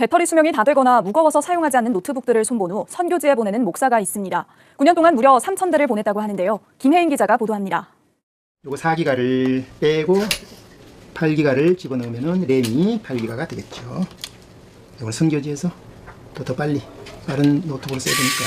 배터리 수명이 다 되거나 무거워서 사용하지 않는 노트북들을 손본 후 선교지에 보내는 목사가 있습니다. 9년 동안 무려 3천 대를 보냈다고 하는데요. 김혜인 기자가 보도합니다. 요거 4기가를 빼고 8기가를 집어넣으면 램이 8기가가 되겠죠. 이걸 선교지에서 더, 더 빨리 빠른 노트북을 써야 되니까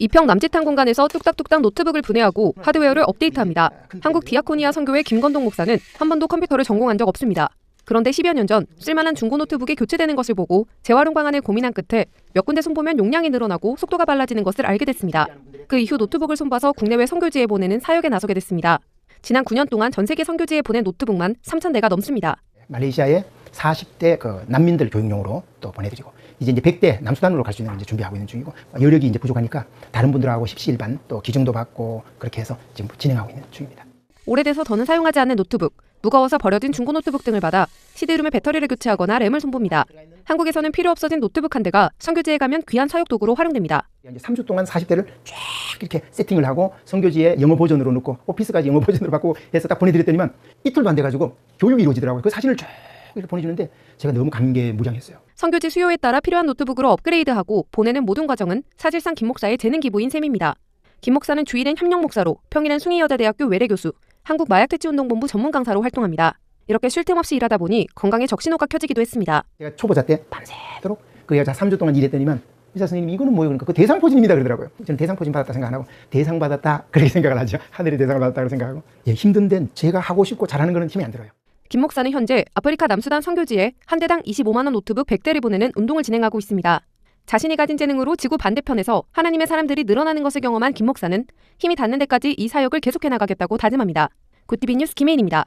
이평 남짓한 공간에서 뚝딱뚝딱 노트북을 분해하고 하드웨어를 업데이트합니다. 한국 디아코니아 선교회 김건동 목사는 한 번도 컴퓨터를 전공한 적 없습니다. 그런데 10여 년 전 쓸만한 중고 노트북이 교체되는 것을 보고 재활용 방안을 고민한 끝에 몇 군데 손보면 용량이 늘어나고 속도가 빨라지는 것을 알게 됐습니다. 그 이후 노트북을 손봐서 국내외 선교지에 보내는 사역에 나서게 됐습니다. 지난 9년 동안 전 세계 선교지에 보낸 노트북만 3,000대가 넘습니다. 말레이시아에 40대 그 난민들 교육용으로 또 보내드리고 이제 이제 100대 남수단으로 갈 수 있는 이제 준비하고 있는 중이고 여력이 이제 부족하니까 다른 분들하고 십시일반 또 기증도 받고 그렇게 해서 지금 진행하고 있는 중입니다. 오래돼서 더는 사용하지 않는 노트북, 무거워서 버려진 중고 노트북 등을 받아 CD룸에 배터리를 교체하거나 램을 손봅니다. 한국에서는 필요 없어진 노트북 한 대가 선교지에 가면 귀한 사역 도구로 활용됩니다. 이제 3주 동안 40대를 쫙 이렇게 세팅을 하고 선교지에 영어 버전으로 넣고 오피스까지 영어 버전으로 받고 해서 딱 보내드렸더니만 이틀도 안 돼가지고 교육이 이루어지더라고요. 그 사진을 쫙 이렇게 보내주는데 제가 너무 감개무량했어요. 선교지 수요에 따라 필요한 노트북으로 업그레이드하고 보내는 모든 과정은 사실상 김 목사의 재능 기부인 셈입니다. 김 목사는 주일엔 협력 목사로 평일엔 숭의여자대학교 외래 교수, 한국 마약퇴치운동본부 전문 강사로 활동합니다. 이렇게 쉴 틈 없이 일하다 보니 건강에 적신호가 켜지기도 했습니다. 제가 초보자 때 밤새도록 그 여자 3주 동안 일했더니만 의사 선생님 이거는 뭐예요? 그러니까 그 대상포진입니다 그러더라고요. 저는 대상포진 받았다 생각 안 하고 대상 받았다 그렇게 생각을 하죠. 하늘이 대상을 받았다 그렇게 생각하고 예, 힘든데 제가 하고 싶고 잘하는 거는 힘이 안 들어요. 김 목사는 현재 아프리카 남수단 선교지에 한 대당 25만 원 노트북 100대를 보내는 운동을 진행하고 있습니다. 자신이 가진 재능으로 지구 반대편에서 하나님의 사람들이 늘어나는 것을 경험한 김 목사는 힘이 닿는 데까지 이 사역을 계속해 나가겠다고 다짐합니다. 굿티비 뉴스 김혜인입니다.